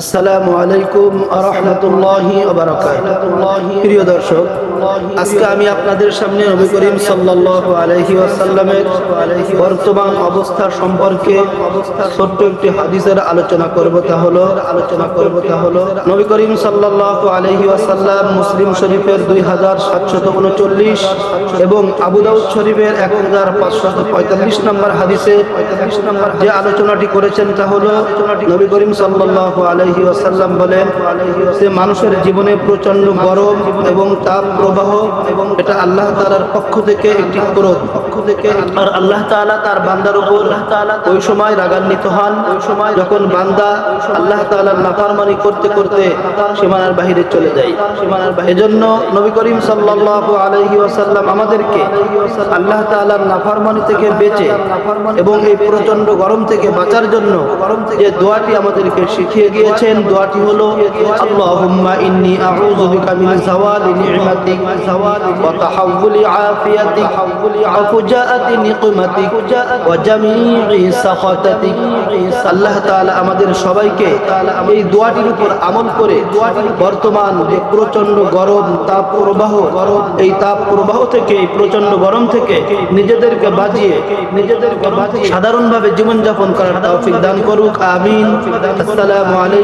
আসসালামু আলাইকুম প্রিয় দর্শক, আজকে আমি আপনাদের সামনে নবী করিম সাল্লাল্লাহু আলাইহি ওয়াসাল্লামের বর্তমান সম্পর্কে ছোট্ট একটি হাদিসের আলোচনা করব। তা হলো আলোচনা করব তা হলো নবী করিম সাল্লাল্লাহু আলাইহি ওয়াসাল্লাম মুসলিম শরীফের দুই হাজার সাতশত উনচল্লিশ এবং আবু দাউদ শরীফের এক হাজার পাঁচশত পঁয়তাল্লিশ নম্বর হাদিসে পঁয়তাল্লিশ নম্বর যে আলোচনাটি করেছেন তা হলো, নবী করিম সাল্লাল্লাহু আলাইহি ওয়াসাল্লাম বলেন যে মানুষের জীবনে প্রচণ্ড গরম এবং তাপ প্রবাহ এবং এটা আল্লাহ তাআলার পক্ষ থেকে একটি ক্রোধ পক্ষ থেকে আর আল্লাহ তাআলা তার বান্দার উপর ওই সময় রাগান্বিত হন। ওই সময় যখন বান্দা আল্লাহ তাআলার নাফরমানি করতে করতে সীমানার বাহিরে চলে যায়। সীমানার এজন্য নবী করিম সাল্লাল্লাহু আলাইহি ওয়াসাল্লাম আমাদেরকে আল্লাহ তাআলার নাফরমানি থেকে বেঁচে এবং এই প্রচণ্ড গরম থেকে বাঁচার জন্য যে দোয়াটি আমাদেরকে শিখিয়ে গিয়েছেন দোয়াটি হলো, আল্লাহুম্মা ইন্নী আউযু বিকা মিন যাওয়ালি নি'মাতিক ওয়া তাহাওযুলি আফিয়াতিক ওয়া ফুজাআতি নিকমাতিক, ওয়া জামি'i সাখাতাতিক। আল্লাহ তাআলা আমাদের সবাইকে এই দোয়াটির উপর আমল করে বর্তমান যে প্রচণ্ড গরম, তাপ প্রবাহ, এই তাপ প্রবাহ থেকে, এই প্রচণ্ড গরম থেকে নিজেদেরকে বাঁচিয়ে নিজেদেরকে বাঁচিয়ে সাধারণভাবে জীবনযাপন করার তৌফিক দান করুক, আমিন। আসসালামু আলাইকুম।